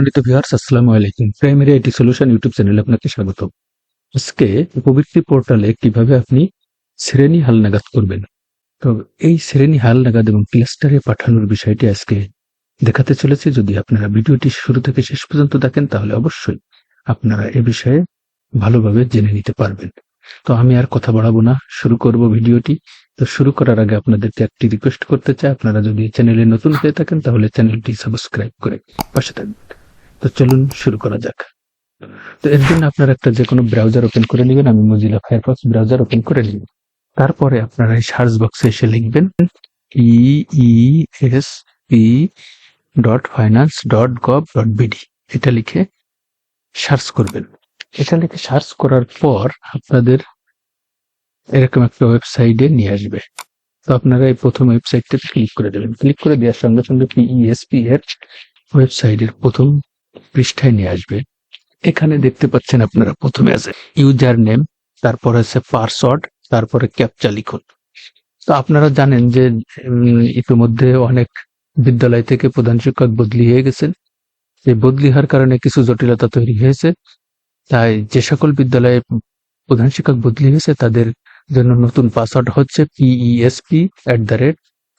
সম্মানিত ভিউয়ার্স আসসালামু আলাইকুম। প্রাইমারি আইটি সলিউশন ইউটিউব চ্যানেলে আপনাকে স্বাগত আজকে উপবৃত্তি পোর্টালে কীভাবে আপনি শ্রেণি হালনাগাদ করবেন? তো এই শ্রেণি হালনাগাদ এবং ক্লাস্টারে পাঠানোর বিষয়টি আজকে দেখাতে চলেছে। যদি আপনারা ভিডিওটি শুরু থেকে শেষ পর্যন্ত দেখেন, তাহলে অবশ্যই আপনারা এ বিষয়ে ভালোভাবে জেনে নিতে পারবেন। তো আমি আর কথা বাড়াবো না, শুরু করব ভিডিওটি। তো শুরু করার আগে আপনাদেরকে একটি রিকোয়েস্ট করতে চাই। আপনারা যদি চ্যানেলে নতুন হয়ে থাকেন, তাহলে চ্যানেলটি সাবস্ক্রাইব করে পাশে থাকবেন। তো চলুন শুরু করা যাক। তো এর জন্য আপনারা একটা যে কোনো ব্রাউজার ওপেন করে নেবেন, আমি মজিলা ফায়ারফক্স ব্রাউজার ওপেন করে নিব। তারপরে আপনারা এই সার্চ বক্সে এসে লিখবেন E E P dot finance dot gov dot BD এটা লিখে সার্চ করবেন। এটা লিখে সার্চ করার পর আপনাদের এরকম একটা ওয়েবসাইটে নিয়ে আসবে। তো আপনারা এই প্রথম ওয়েবসাইটটাতে ক্লিক করে দেবেন। ক্লিক করে দেওয়ার সঙ্গে সঙ্গে পিইএসপি এর ওয়েবসাইটের প্রথম পৃষ্ঠায় নিয়ে আসবে। এখানে দেখতে পাচ্ছেন আপনারা প্রথমে আছে ইউজার নেম তারপর আছে পাসওয়ার্ড তারপরে ক্যাপচা লিখুন। তো আপনারা জানেন যে ইতিমধ্যে অনেক বিদ্যালয় থেকে প্রধান শিক্ষক বদলি হয়ে গেছেন। এই বদলি হওয়ার কারণে কিছু জটিলতা তৈরি হয়েছে। তাই যে সকল বিদ্যালয়ে প্রধান শিক্ষক বদলি হয়েছে, তাদের জন্য নতুন পাসওয়ার্ড হচ্ছে PESP at the rate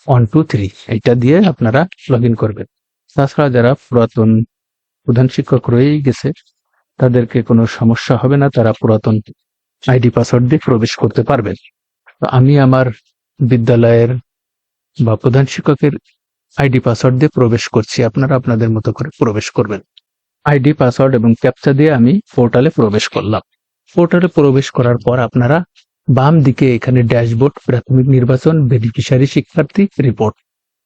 one two three এটা দিয়ে আপনারা লগ ইন করবেন। তাছাড়া যারা পুরাতন প্রধান শিক্ষক রয়েই গেছে। তাদেরকে কোনো সমস্যা হবে না, তারা পুরাতন আইডি পাসওয়ার্ড দিয়ে প্রবেশ করতে পারবেন। আমি আমার বিদ্যালয়ের বা প্রধান শিক্ষকের আইডি পাসওয়ার্ড দিয়ে প্রবেশ করছি। আপনারা আপনাদের মতো করে প্রবেশ করবেন। আইডি পাসওয়ার্ড এবং ক্যাপচা দিয়ে আমি পোর্টালে প্রবেশ করলাম। পোর্টালে প্রবেশ করার পর আপনারা বাম দিকে এখানে ড্যাশবোর্ড, প্রাথমিক নির্বাচন, বেনিফিশিয়ারি, শিক্ষার্থী, রিপোর্ট,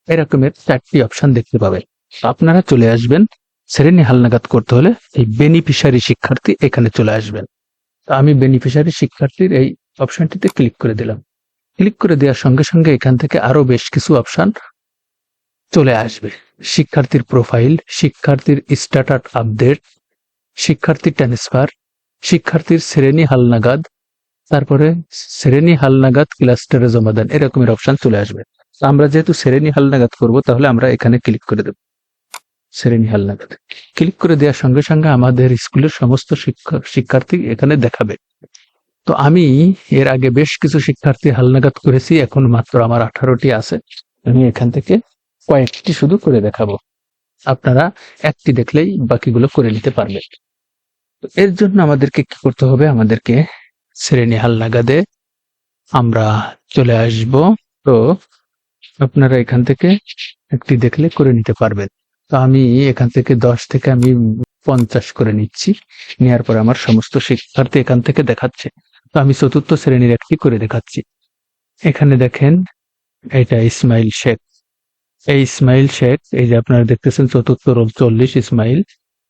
এরকমের চারটি অপশন দেখতে পাবেন। আপনারা চলে আসবেন শ্রেণি হালনাগাদ করতে হলে এই বেনিফিশিয়ারি শিক্ষার্থী এখানে চলে আসবেন। তো আমি বেনিফিশিয়ারি শিক্ষার্থীর এই অপশনটিতে ক্লিক করে দিলাম। ক্লিক করে দেওয়ার সঙ্গে সঙ্গে এখান থেকে আরও বেশ কিছু অপশন চলে আসবে। শিক্ষার্থীর প্রোফাইল শিক্ষার্থীর স্ট্যাটাস আপডেট শিক্ষার্থী ট্রান্সফার শিক্ষার্থীর শ্রেণি হালনাগাদ, তারপরে শ্রেণি হালনাগাদ ক্লাস্টারে জমা দেন, এরকমের অপশন চলে আসবে। আমরা যেহেতু শ্রেণি হালনাগাদ করব, তাহলে আমরা এখানে ক্লিক করে দেব। শ্রেণি হালনাগাদ ক্লিক করে দেওয়ার সঙ্গে সঙ্গে আমাদের স্কুলের সমস্ত শিক্ষার্থী এখানে দেখাবে। তো আমি এর আগে বেশ কিছু শিক্ষার্থী হালনাগাদ করেছি, এখন মাত্র আমার আঠারোটি আছে। আমি এখান থেকে কয়েকটি শুধু করে দেখাবো। আপনারা একটি দেখলেই বাকিগুলো করে নিতে পারবেন। এর জন্য আমাদেরকে কি করতে হবে? আমাদেরকে শ্রেণি হালনাগাদে আমরা চলে আসব। তো আপনারা এখান থেকে একটি দেখলে করে নিতে পারবেন। তো আমি এখান থেকে দশ থেকে আমি পঞ্চাশ করে নিচ্ছি। নেওয়ার পর আমার সমস্ত শিক্ষার্থী এখান থেকে দেখাচ্ছে। তো আমি চতুর্থ শ্রেণির একটি করে দেখাচ্ছি। এখানে দেখেন, এটা ইসমাইল শেখ। এই ইসমাইল শেখ, এই যে আপনারা দেখতেছেন চতুর্থ রোল চল্লিশ ইসমাইল,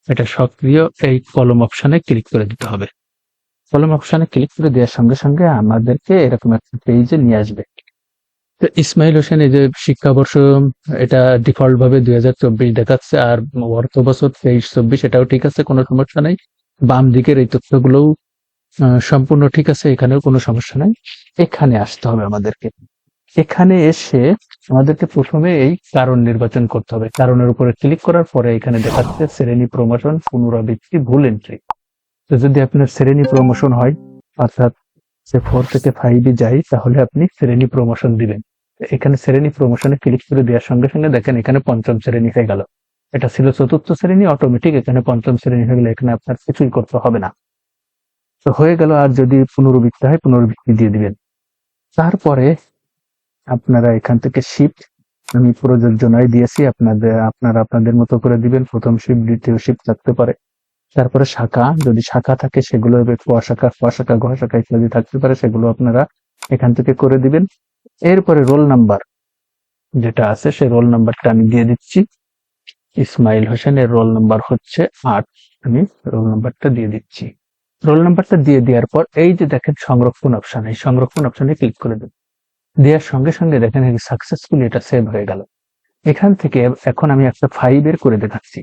এটা সক্রিয় এই কলম অপশানে ক্লিক করে দিতে হবে। কলম অপশানে ক্লিক করে দেওয়ার সঙ্গে সঙ্গে আমাদেরকে এরকম একটা পেজে নিয়ে আসবে। ইসমাইল হোসেন এই যে শিক্ষাবর্ষ, এটা ডিফল্ট ভাবে দুই হাজার চব্বিশ দেখাচ্ছে, আর অর্থ বছর তেইশ চব্বিশ এটাও ঠিক আছে, কোনো সমস্যা নাই। বাম দিকের এই তথ্যগুলোও সম্পূর্ণ ঠিক আছে, এখানেও কোনো সমস্যা নাই। এখানে আসতে হবে আমাদেরকে। এখানে এসে আমাদেরকে প্রথমে এই কারণ নির্বাচন করতে হবে। কারণের উপরে ক্লিক করার পরে এখানে দেখাচ্ছে শ্রেণি প্রমোশন পুনরাবৃত্তি ভুল এন্ট্রি তো যদি আপনার শ্রেণি প্রমোশন হয়, অর্থাৎ সে ফোর থেকে ফাইভে যাই, তাহলে আপনি শ্রেণি প্রমোশন দিবেন। এখানে শ্রেণি প্রমোশনে ক্লিক করে দেওয়ার সঙ্গে সঙ্গে দেখেন এখানে পঞ্চম শ্রেণি হয়ে গেল। এটা ছিল চতুর্থ শ্রেণি অটোমেটিক এখানে পঞ্চম শ্রেণি হয়ে গেলে এখানে আপনার কিছুই করতে হবে না। তো হয়ে গেল, আর যদি পুনরাবৃত্তি হয়, পুনরাবৃত্তি দিয়ে দিবেন। তারপরে আপনারা এখান থেকে শিফট আমি প্রযোজনায় দিয়েছি, আপনাদের, আপনারা আপনাদের মতো করে দিবেন। প্রথম শিফট দ্বিতীয় শিফট থাকতে পারে। তারপরে শাখা, যদি শাখা থাকে সেগুলো ক শাখা ক শাখা শাখা ইত্যাদি থাকতে পারে, সেগুলো আপনারা এখান থেকে করে দিবেন। এরপরে রোল নাম্বার যেটা আছে, সেই রোল নাম্বারটা আমি দিয়ে দিচ্ছি। ইসমাইল হোসেনের রোল নাম্বার হচ্ছে আট, আমি রোল নাম্বারটা দিয়ে দিচ্ছি। রোল নাম্বারটা দিয়ে দেওয়ার পর এই যে দেখেন সংরক্ষণ অপশন, এই সংরক্ষণ অপশনে ক্লিক করে দেবেন। দেওয়ার সঙ্গে সঙ্গে দেখেন সাকসেসফুলি এটা সেভ হয়ে গেল। এখান থেকে এখন আমি একটা ফাইভ এর করে দেখাচ্ছি।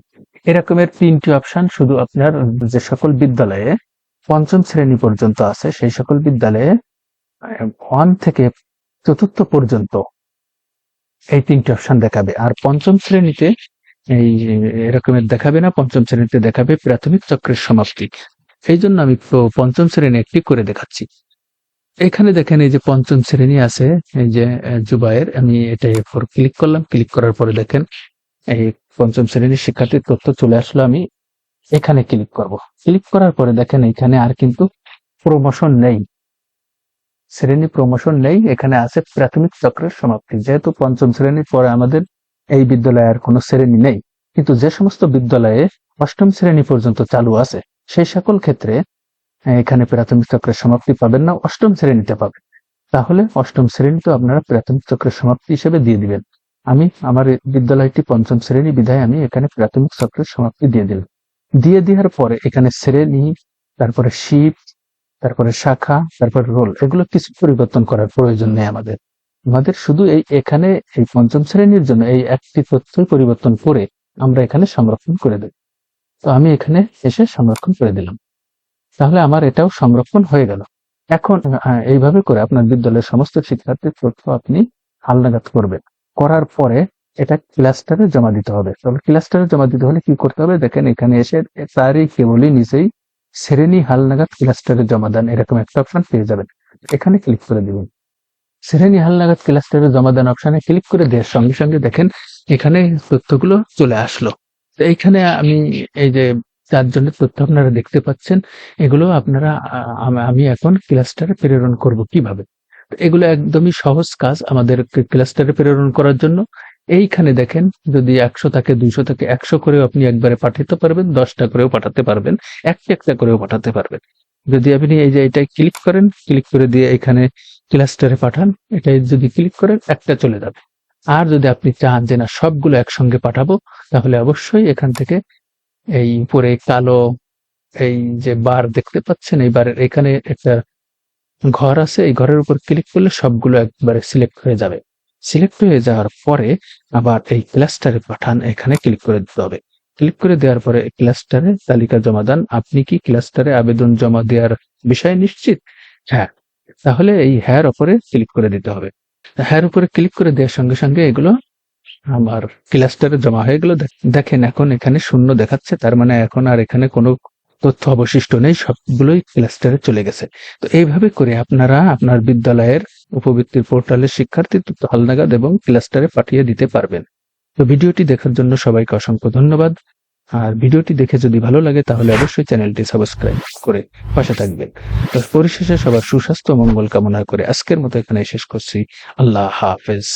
এরকমের তিনটি অপশন শুধু আপনার যে সকল বিদ্যালয়ে পঞ্চম শ্রেণি পর্যন্ত আছে সেই সকল বিদ্যালয়ে ওয়ান থেকে চতুর্থ পর্যন্ত এই তিনটি অপশন দেখাবে। আর পঞ্চম শ্রেণীতে এই এরকমের দেখাবে না পঞ্চম শ্রেণীতে দেখাবে প্রাথমিক চক্রের সমাপ্তি। এই জন্য আমি পঞ্চম শ্রেণি একটি করে দেখাচ্ছি। এখানে দেখেন এই যে পঞ্চম শ্রেণি আছে এই যে আহ, জুবায়ের আমি এটা উপর ক্লিক করলাম। ক্লিক করার পরে দেখেন এই পঞ্চম শ্রেণির শিক্ষার্থীর তথ্য চলে আসলো আমি। এখানে ক্লিক করব। ক্লিক করার পরে দেখেন এখানে আর কিন্তু প্রমোশন নেই। শ্রেণি প্রমোশন নেই। এখানে আছে প্রাথমিক চক্রের সমাপ্তি। যেহেতু পঞ্চম শ্রেণির পরে আমাদের এই বিদ্যালয়ে আর কোনো শ্রেণি নেই, কিন্তু যে সমস্ত বিদ্যালয়ে অষ্টম শ্রেণি পর্যন্ত চালু আছে, সেই সকল ক্ষেত্রে এখানে প্রাথমিক চক্রের সমাপ্তি পাবেন না, অষ্টম শ্রেণীতে পাবেন। তাহলে অষ্টম শ্রেণীতে আপনারা প্রাথমিক চক্রের সমাপ্তি হিসেবে দিয়ে দিবেন। আমি আমার বিদ্যালয়টি পঞ্চম শ্রেণি বিধায় আমি এখানে প্রাথমিক চক্রের সমাপ্তি দিয়ে দিলাম। দিয়ে দেওয়ার পরে এখানে শ্রেণি, তারপরে শিপ, তারপরে শাখা, তারপরে রোল, এগুলো কিছু পরিবর্তন করার প্রয়োজন নেই আমাদের। আমাদের শুধু এই এখানে এই পঞ্চম শ্রেণির জন্য এই একটি তথ্যই পরিবর্তন করে আমরা এখানে সংরক্ষণ করে দেব। তো আমি এখানে এসে সংরক্ষণ করে দিলাম। তাহলে আমার এটাও সংরক্ষণ হয়ে গেল। এখন এইভাবে করে আপনার বিদ্যালয়ের সমস্ত শিক্ষার্থীর তথ্য আপনি হালনাগাদ করবেন। করার পরে এটা ক্লাস্টারে জমা দিতে হবে। তবে ক্লাস্টারে জমা দিতে হলে কি করতে হবে? দেখেন এখানে এসে তারই কেবলই নিচেই শ্রেণি হালনাগাদ ক্লাস্টারে জমা দেন, এরকম একটা অপশন পেয়ে যাবেন। এখানে ক্লিক করে দিবেন। শ্রেণি হালনাগাদ ক্লাস্টারে জমা দেন অপশনে ক্লিক করে দেওয়ার সঙ্গে সঙ্গে দেখেন এখানে তথ্যগুলো চলে আসলো। এইখানে আমি এই যে চারজনের তথ্য আপনারা দেখতে পাচ্ছেন, এগুলো আপনারা আমি এখন ক্লাস্টারে প্রেরণ করব কীভাবে? এগুলো একদমই সহজ কাজ আমাদের ক্লাস্টারে প্রেরণ করার জন্য। এইখানে দেখেন, যদি একশো থাকে, দুইশো থাকে, একশো করেও আপনি একবারে পাঠাতে পারবেন, দশটা করেও পাঠাতে পারবেন, একটা একটা করেও পাঠাতে পারবেন। যদি আপনি এই যে এটাই ক্লিক করেন, ক্লিক করে দিয়ে এখানে ক্লাস্টারে পাঠান, এটাই যদি ক্লিক করেন, একটা চলে যাবে। আর যদি আপনি চান যে না, সবগুলো একসঙ্গে পাঠাবো, তাহলে অবশ্যই এখান থেকে এই উপরে কালো এই যে বার দেখতে পাচ্ছেন, এই বারের এখানে একটা ঘর আছে, এই ঘরের উপর ক্লিক করলে সবগুলো একবারে সিলেক্ট হয়ে যাবে। সিলেক্ট হয়ে যাওয়ার পরে আবার এই ক্লাস্টারে পাঠান, এখানে ক্লিক করে দিতে হবে। ক্লিক করে দেওয়ার পরে ক্লাস্টারে তালিকা জমা দেন। আপনি কি ক্লাস্টারে আবেদন জমা দেওয়ার বিষয় নিশ্চিত? হ্যাঁ। তাহলে এই হ্যার ওপরে ক্লিক করে দিতে হবে। হ্যার উপরে ক্লিক করে দেওয়ার সঙ্গে সঙ্গে এগুলো আমার ক্লাস্টারে জমা হয়ে গেল। দেখেন এখন এখানে শূন্য দেখাচ্ছে, তার মানে এখন আর এখানে কোনো তথ্য অবশিষ্ট নেই, সবগুলোই ক্লাস্টারে চলে গেছে। তো এইভাবে করে আপনারা আপনার বিদ্যালয়ের উপবৃত্তির পোর্টালে শিক্ষার্থী তথ্য হালনাগাদ এবং ক্লাস্টারে পাঠিয়ে দিতে পারবেন। তো ভিডিওটি দেখার জন্য সবাইকে অসংখ্য ধন্যবাদ। আর ভিডিওটি দেখে যদি ভালো লাগে, তাহলে অবশ্যই চ্যানেলটি সাবস্ক্রাইব করে পাশে থাকবেন। তো পরিশেষে সবার সুস্বাস্থ্য মঙ্গল কামনা করে আজকের মতো এখানে শেষ করছি। আল্লাহ হাফেজ।